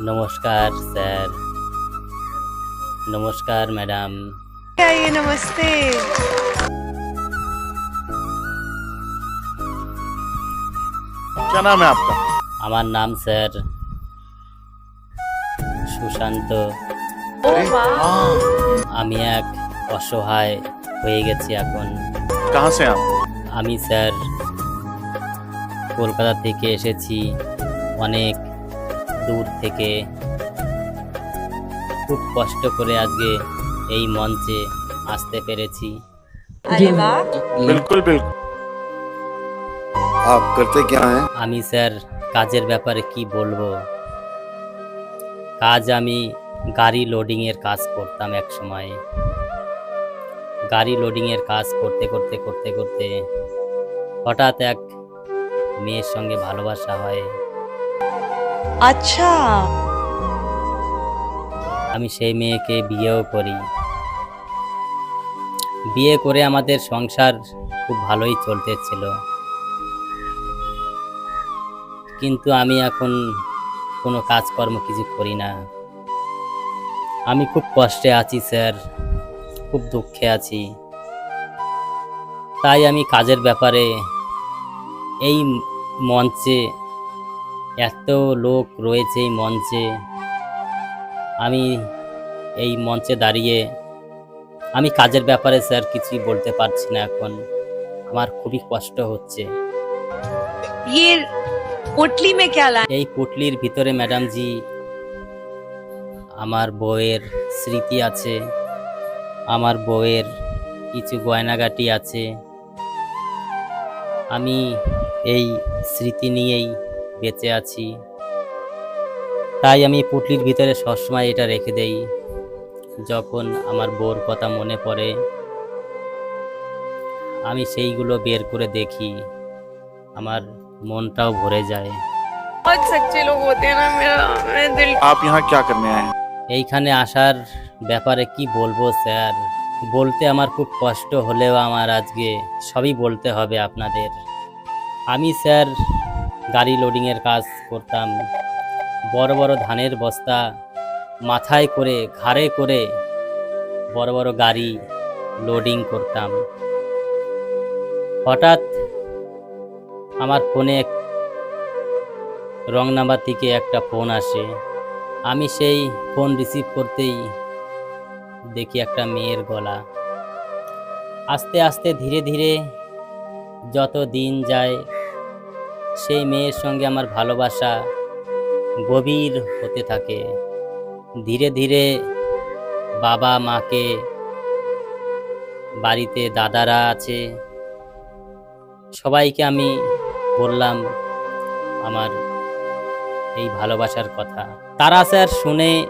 नमस्कार सर नमस्कार मैडम आइए नमस्ते क्या नाम है आपका আমার নাম স্যার সুশান্ত ओ वाह हाँ আমি এক অসহায় হয়ে গেছি এখন कहाँ से आप আমি স্যার কলকাতা থেকে এসেছি অনেক দূর থেকে খুব কষ্ট করে আজকে এই মঞ্চে আসতে পেরেছি अरे वाह बिल्कुल बिल्कुल आप करते क्या हैं আমি স্যার কাজের ব্যাপারে কি বলবো কাজ আমি গাড়ি লোডিংয়ের কাজ করতাম এক সময় গাড়ি লোডিংয়ের কাজ করতে করতে করতে করতে হঠাৎ এক মেয়ের সঙ্গে ভালোবাসা হয় আচ্ছা। আমি সেই মেয়েকে বিয়েও করি। বিয়ে করে আমাদের সংসার খুব ভালোই চলতেছিল। কিন্তু আমি এখন কোনো কাজকর্ম কিছু করি না। আমি খুব কষ্টে আছি, স্যার। খুব দুঃখে আছি। তাই আমি কাজের ব্যাপারে এই মঞ্চে এত লোক রয়েছে এই মঞ্চে। আমি এই মঞ্চে দাঁড়িয়ে আমি কাজের ব্যাপারে স্যার কিছুই বলতে পারছি না এখন। আমার খুবই কষ্ট হচ্ছে। এই পুটলির ভিতরে ম্যাডাম জি আমার বউয়ের স্মৃতি আছে আমার বউয়ের কিছু গয়নাগাটি আছে। আমি এই স্মৃতি নিয়েই বেঁচে আছি। তাই আমি পুটলির ভিতরে সবসময় এটা রেখে দেই। যখন আমার বোর কথা মনে পড়ে আমি সেইগুলো বের করে দেখি। আমার মনটাও ভরে যায়। এইখানে আসার ব্যাপারে কি বলব স্যার? বলতে আমার খুব কষ্ট হলেও আমার আজকে সবই বলতে হবে আপনাদের। আমি স্যার গাড়ি লোডিংয়ের কাজ করতাম। বড় বড় ধানের বস্তা মাথায় করে, ঘাড়ে করে বড় বড় গাড়ি লোডিং করতাম। হঠাৎ আমার ফোনে রং নাম্বার থেকে একটা ফোন আসে। আমি সেই ফোন রিসিভ করতেই দেখি একটা মেয়ের গলা। আস্তে আস্তে ধীরে ধীরে যত দিন যায় সেই মেয়ের সঙ্গে আমার ভালোবাসা গভীর হতে থাকে। ধীরে ধীরে বাবা, মাকে, বাড়িতে দাদারা আছে। সবাইকে আমি বললাম আমার এই ভালোবাসার কথা। তারা স্যার শুনে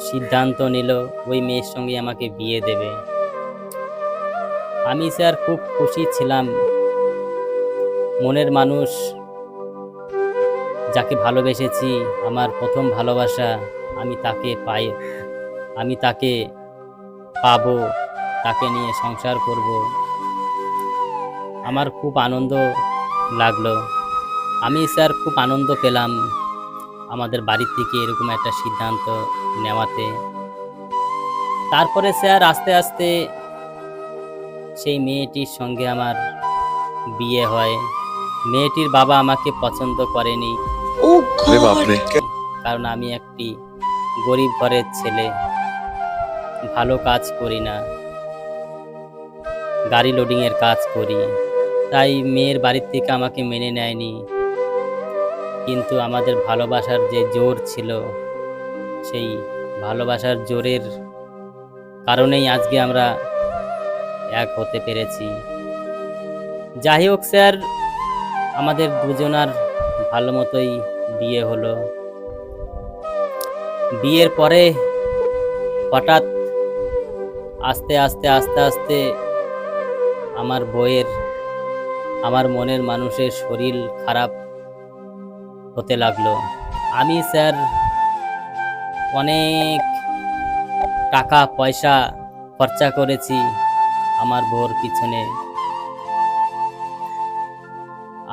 সিদ্ধান্ত নিল ওই মেয়ের সঙ্গে আমাকে বিয়ে দেবে। আমি স্যার খুব খুশি ছিলাম মনের মানুষ, যাকে ভালোবেসেছি আমার প্রথম ভালোবাসা, আমি তাকে পাই, আমি তাকে পাবো, তাকে নিয়ে সংসার করব। আমার খুব আনন্দ লাগল। আমি স্যার খুব আনন্দ পেলাম আমাদের বাড়ির থেকে এরকম একটা সিদ্ধান্ত নেওয়াতে। তারপরে স্যার আস্তে আস্তে সেই মেয়েটির সঙ্গে আমার বিয়ে হয়। মেয়েটির বাবা আমাকে পছন্দ করেনি। কারণ আমি একটি গরিব ঘরের ছেলে। ভালো কাজ করি না। গাড়ি লোডিংয়ের কাজ করি। তাই মেয়ের বাড়ির থেকে আমাকে মেনে নেয়নি। কিন্তু আমাদের ভালোবাসার যে জোর ছিল সেই ভালোবাসার জোরের কারণেই আজকে আমরা এক হতে পেরেছি। যাই হোক স্যার আমাদের দুজনার ভালো মতোই বিয়ে হলো। বিয়ের পরে হঠাৎ আস্তে আস্তে আস্তে আস্তে আমার বইয়ের, আমার মনের মানুষের শরীর খারাপ হতে লাগল। আমি স্যার অনেক টাকা, পয়সা খরচা করেছি আমার বউর পিছনে।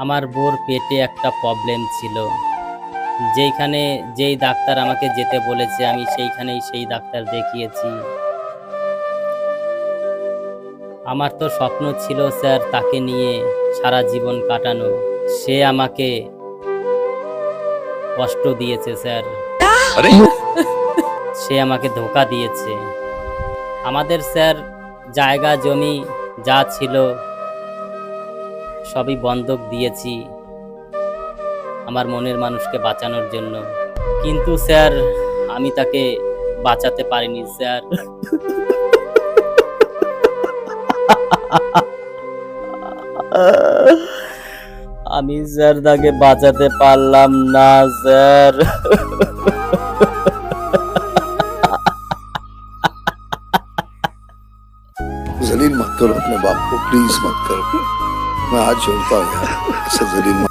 আমার বোর পেটে একটা প্রবলেম ছিল। যেইখানে যেই ডাক্তার আমাকে যেতে বলেছে আমি সেইখানেই সেই ডাক্তার দেখিয়েছি। আমার তো স্বপ্ন ছিল স্যার তাকে নিয়ে সারা জীবন কাটানো। সে আমাকে কষ্ট দিয়েছে স্যার। সে আমাকে ধোকা দিয়েছে। আমাদের স্যার জায়গা জমি যা ছিল সবই বন্ধক দিয়েছি আমার মনের মানুষকে বাঁচানোর জন্য কিন্তু স্যার আমি তাকে বাঁচাতে পারিনি স্যার আমি স্যার তাকে বাঁচাতে পারলাম না স্যার जलील मत करो अपने बाप को प्लीज मत करो मैं हाथ जोड़ता हूँ यार ऐसे जलील मत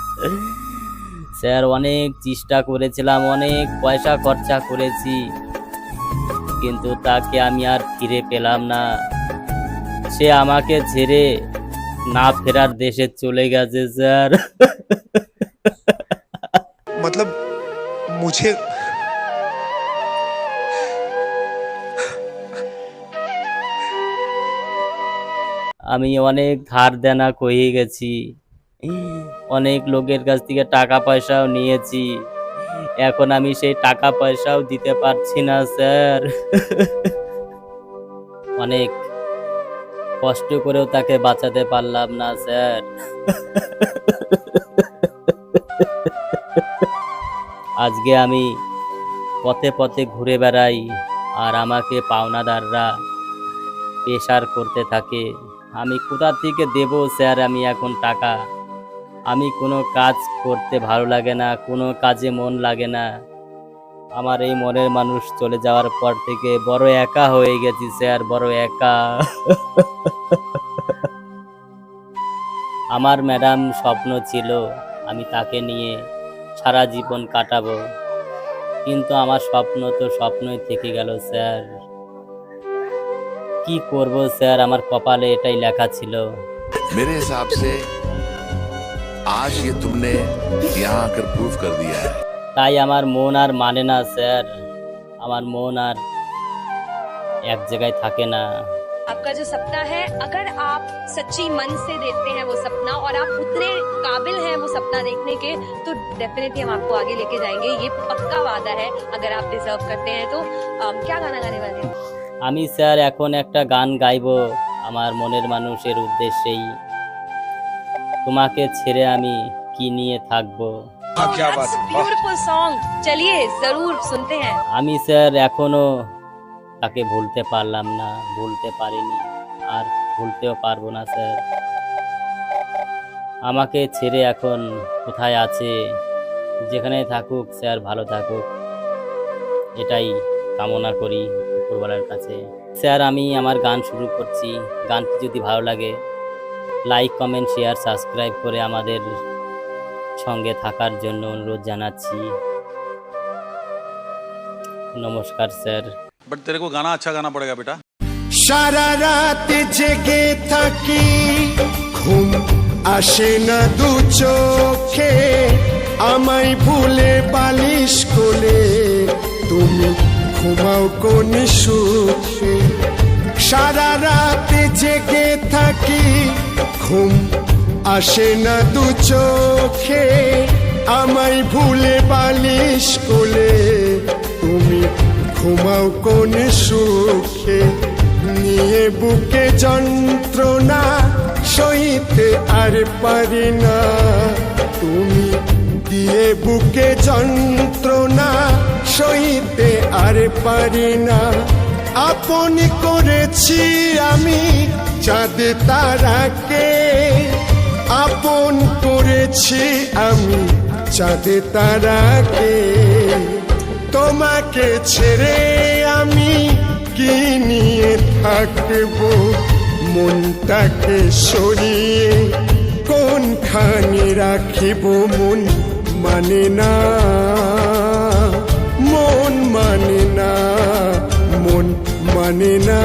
স্যার অনেক চেষ্টা করেছিলাম অনেক পয়সা খরচা করেছি কিন্তু তাকে আমি আর ফিরে পেলাম না সে আমাকে ছেড়ে না ফেরার দেশে চলে গেছে স্যার मतलब मुझे আমি অনেক ধার দেনা কয়ে গেছি। অনেক লোকের কাছ থেকে টাকা পয়সাও নিয়েছি। এখন আমি সেই টাকা পয়সাও দিতে পারছি না, স্যার। অনেক কষ্ট করেও তাকে বাঁচাতে পারলাম না, স্যার। আজকে আমি পথে পথে ঘুরে বেড়াই আর আমাকে পাওনাদাররা প্রেশার করতে থাকে। আমি কোথা থেকে দেব স্যার? আমি এখন টাকা। আমি কোনো কাজ করতে ভালো লাগে না, কোনো কাজে মন লাগে না। আমার এই মনের মানুষ চলে যাওয়ার পর থেকে বড় একা হয়ে গেছি স্যার, বড় একা। আমার ম্যাডাম স্বপ্ন ছিল আমি তাকে নিয়ে সারা জীবন কাটাবো। কিন্তু আমার স্বপ্ন তো স্বপ্নই থেকে গেল স্যার। কি করব স্যার আমার কপালে এটাই লেখা ছিল मेरे हिसाब से आज ये तुमने यहाँ आकर प्रूव कर दिया है তাই আমার মন আর মানে না স্যার আমার মন আর এক জায়গায় থাকে না आपका जो सपना है अगर आप सच्ची मन से देखते हैं वो सपना और आप उतने काबिल हैं वो सपना देखने के तो डेफिनेटली हम आपको आगे लेके जाएंगे ये पक्का वादा है अगर आप डिजर्व करते हैं तो अम, क्या गाना गाने वाले हैं আমি স্যার এখন একটা গান গাইব আমার মনের মানুষের উদ্দেশ্যেই। তোমাকে ছেড়ে আমি কি নিয়ে থাকব? আমি স্যার এখনও তাকে ভুলতে পারলাম না ভুলতে পারিনি আর ভুলতেও পারব না স্যার। আমাকে ছেড়ে এখন কোথায় আছে? যেখানে থাকুক স্যার ভালো থাকুক। এটাই কামনা করি। উপরওয়ালার কাছে। স্যার আমি আমার গান শুরু করছি। গানটি যদি ভালো লাগে লাইক কমেন্ট শেয়ার সাবস্ক্রাইব করে আমাদের সঙ্গে থাকার জন্য অনুরোধ জানাচ্ছি। নমস্কার স্যার। বাট তেরে কো গানা আচ্ছা গানা পড়েগা বেটা সারা রাত জেগে থাকি ঘুম আসে না দু চোখে। আমায় ভুলে পালিশ কোলে তুমি ঘুমাও কোন সুখে। সারা রাত জেগে থাকি, ঘুম আসে না দু চোখে। আমায় ভুলে বালিশ কোলে, তুমি ঘুমাও কোন সুখে। নিয়ে বুকে যন্ত্রণা, সইতে আর পারি না। তুমি দিয়ে বুকে যন্ত্রণা, সইতে আর পারি না। আপন করেছি আমি চাঁদ তারাকে, আপন করেছি আমি চাঁদ তারাকে। তোমাকে ছেড়ে আমি কি নিয়ে থাকব? মনটাকে সরিয়ে কোনখানে রাখিব মন? মানে না মন মানে না মন মানে না।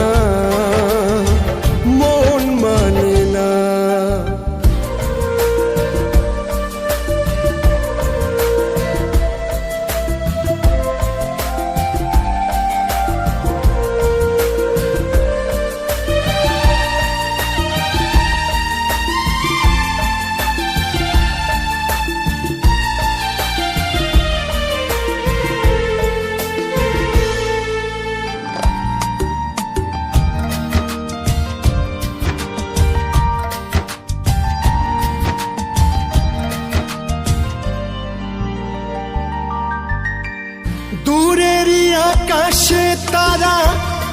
দূরেরই আকাশে তারা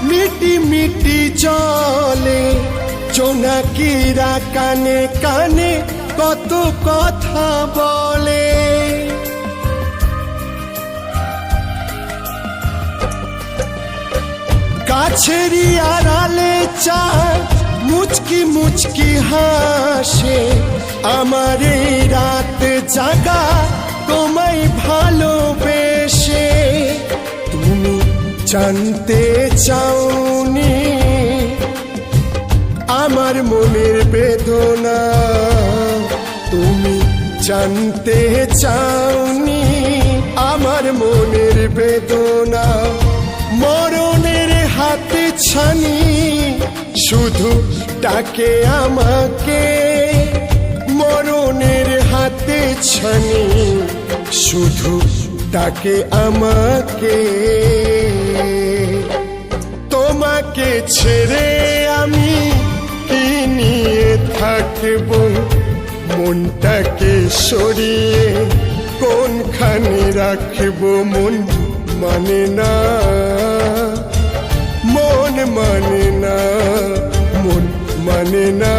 মিটি মিটি জলে জোনাকিরা কানে কানে কত কথা বলে। গাছেরই আড়ালে চায় মুচকি মুচকি হাসে। আমার এই রাত জাগা তোমায় জানতে চাওনি আমার মনের বেদনা। তুমি জানতে চাওনি আমার মনের বেদনা। মরণের হাতে ছানি শুধু ডাকে আমাকে। মরণের হাতে ছানি শুধু ডাকে আমাকে। তোমাকে ছেড়ে আমি কি নিয়ে থাকব? মনটাকে সরিয়ে কোনখানে রাখব? মন মানে না, মন মানে না, মন মানে না।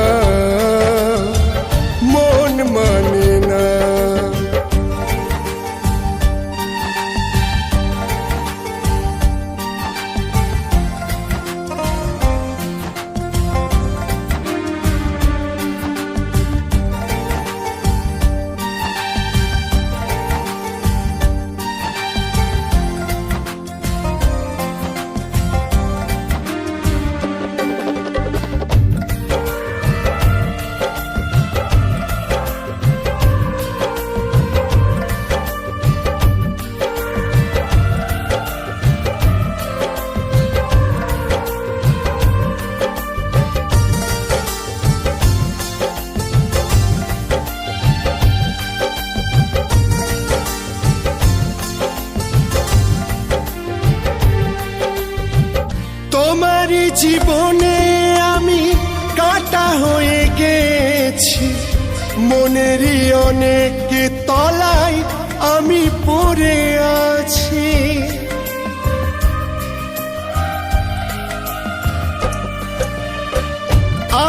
পড়ে আছি।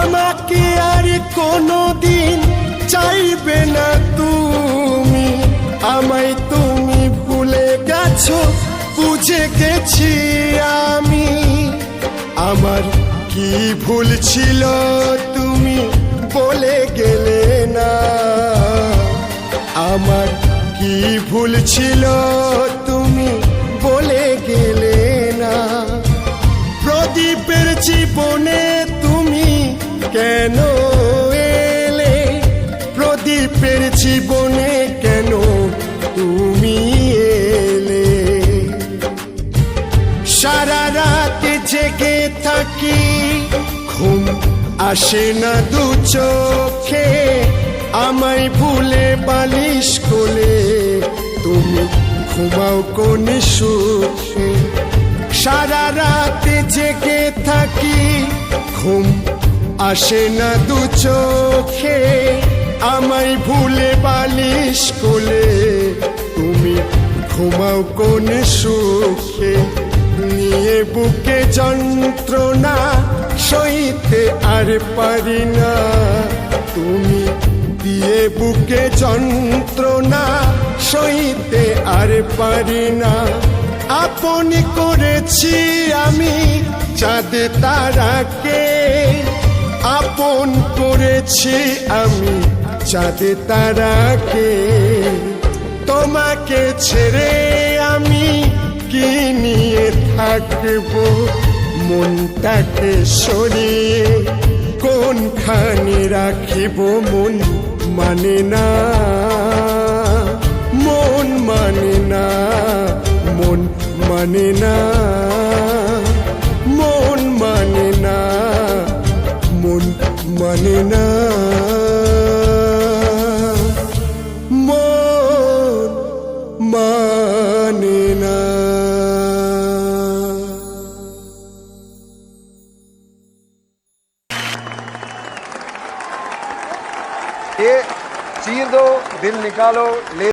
আমাকে আর কোনোদিন চাইবে না তুমি। আমায় তুমি ভুলে গেছো, বুঝে গেছি আমি। আমার কি ভুল ছিল তুমি বলে গেলে না। আমার কি ভুল ছিল তুমি বলে গেলে না? প্রদীপের জীবনে তুমি কেন এলে? প্রদীপের জীবনে কেন তুমি এলে? সারা রাত জেগে থাকি, ঘুম আসে না দু চোখে। আমায় ভুলে বালিশ কোলে ঘুমাও কোন সুখে। সারা রাত জেগে থাকি, ঘুম আসে না দু চোখে। আমায় ভুলে বালিশ কোলে, তুমি ঘুমাও কোন সুখে। নিয়ে বুকে যন্ত্রণা, সইতে আর পারি না। তুমি দিয়ে বুকে যন্ত্রণা সইতে আর পারি না। আপন করেছি আমি চাঁদ তারাকে। আপন করেছি আমি চাঁদ তারাকে। তোমাকে ছেড়ে আমি কি নিয়ে থাকব? মনটাকে সরিয়ে কোনখানে রাখিব? মন মানে না। মন না মন মানে না।